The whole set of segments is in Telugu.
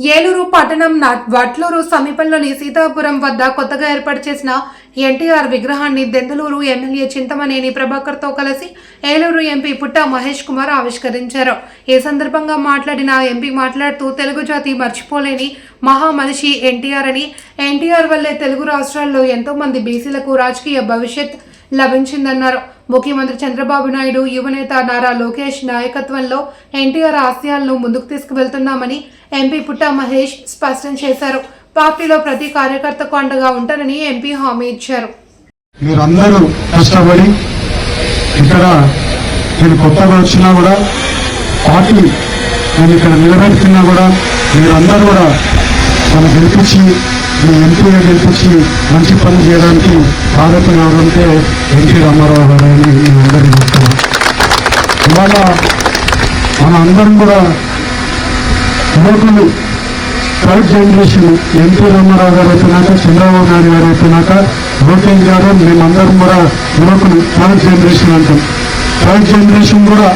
ఏలూరు పట్టణం నా- వట్లూరు సమీపంలోని సీతాపురం వద్ద కొత్తగా ఏర్పాటు చేసిన ఎన్టీఆర్ విగ్రహాన్ని దెందలూరు ఎమ్మెల్యే చింతమనేని ప్రభాకర్తో కలిసి ఏలూరు ఎంపీ పుట్ట మహేష్ కుమార్ ఆవిష్కరించారు. ఈ సందర్భంగా మాట్లాడిన ఎంపీ మాట్లాడుతూ తెలుగు జాతి మర్చిపోలేని మహా మనిషి ఎన్టీఆర్ అని. ఎన్టీఆర్ వల్లే తెలుగు రాష్ట్రాల్లో ఎంతోమంది బీసీలకు రాజకీయ భవిష్యత్ లభించిందన్నారు. ముఖ్యమంత్రి చంద్రబాబు నాయుడు యువనేత నారా లోకేష్ నాయకత్వంలో ఎన్టీఆర్ ఆశయాలను ముందుకు తీసుకువెళ్తున్నామని ఎంపీ పుట్ట మహేష్ స్పష్టం చేశారు. పార్టీలో ప్రతి కార్యకర్తకు అండగా ఉంటారని ఎంపీ హామీ ఇచ్చారు. మీరందరూ కష్టపడి ఇక్కడ నేను కొత్తగా వచ్చినా కూడా పార్టీ నేను ఇక్కడ నిలబెడుతున్నా కూడా మీరందరూ కూడా మన గెలిపించి మీ ఎంపీగా గెలిపించి మంచి పనులు చేయడానికి ఆరోపణ ఎవరంటే ఎన్టీ రామారావు గారు అని మేము అందరికీ చెప్తున్నాం ఇవాళ మన అందరం కూడా యువకులు థర్డ్ జనరేషన్ ఎన్టీ రామారావు గారు అయిపోయినాక చంద్రబాబు నాయుడు గారు అయిపోయినాక లోకేష్ గారు మేమందరం కూడా యువకులు థర్డ్ జనరేషన్ అంటాం. థర్డ్ జనరేషన్ కూడా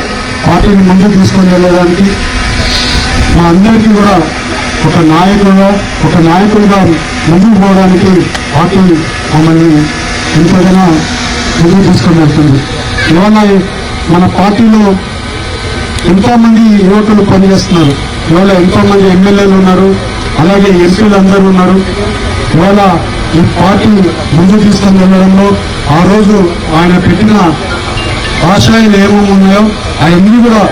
పార్టీని ముందుకు తీసుకొని వెళ్ళడానికి మా అందరికీ కూడా ఒక నాయకుడుగా ఒక నాయకుడిగా ముందుకు పోవడానికి పార్టీ మమ్మల్ని ఎంతగానో ముందుకు తీసుకొని వెళ్తుంది. ఇవాళ మన పార్టీలో ఎంతోమంది యువకులు పనిచేస్తున్నారు. ఇవాళ ఎంతోమంది ఎమ్మెల్యేలు ఉన్నారు. అలాగే ఎంపీలు అందరూ ఉన్నారు. ఇవాళ ఈ పార్టీ ముందుకు తీసుకొని వెళ్ళడంలో ఆ రోజు ఆయన పెట్టిన ఆశయాలు ఏమేమి ఉన్నాయో అవన్నీ కూడా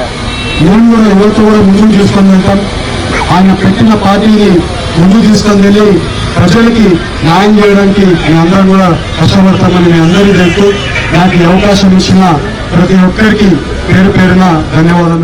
మేము కూడా యువత కూడా ముందుకు తీసుకొని వెళ్తాం. ఆయన పెట్టిన పార్టీని ముందు తీసుకొని వెళ్ళి ప్రజలకి న్యాయం చేయడానికి మీ అందరం కూడా కష్టపడతామని మీ అందరికీ తెలుసు నాకు అవకాశం ఇచ్చిన ప్రతి ఒక్కరికి పేరు పేరున ధన్యవాదాలు.